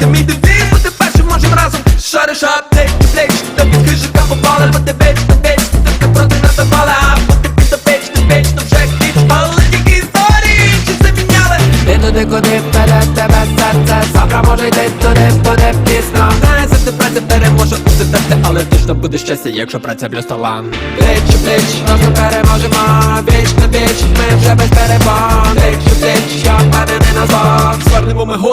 це мій девіз Бути першим можем разом. Шариш аптек, плеч Та під хижика попали, бо ти віч, та віч Ти проти нас запала, бо ти під печ, ти віч, то вже хіч Але тільки історії, чи це міняли? Ти туди, куди вперед тебе серце? Завтра може йти туди, буде пізно. Знає, завжди праця переможе усе терти Але точно буде щастя, якщо праця плюс талант у пліч, разом переможемо. Віч на віч, ми вже без перебон Пліч у я впевнений на зло Звернемо ми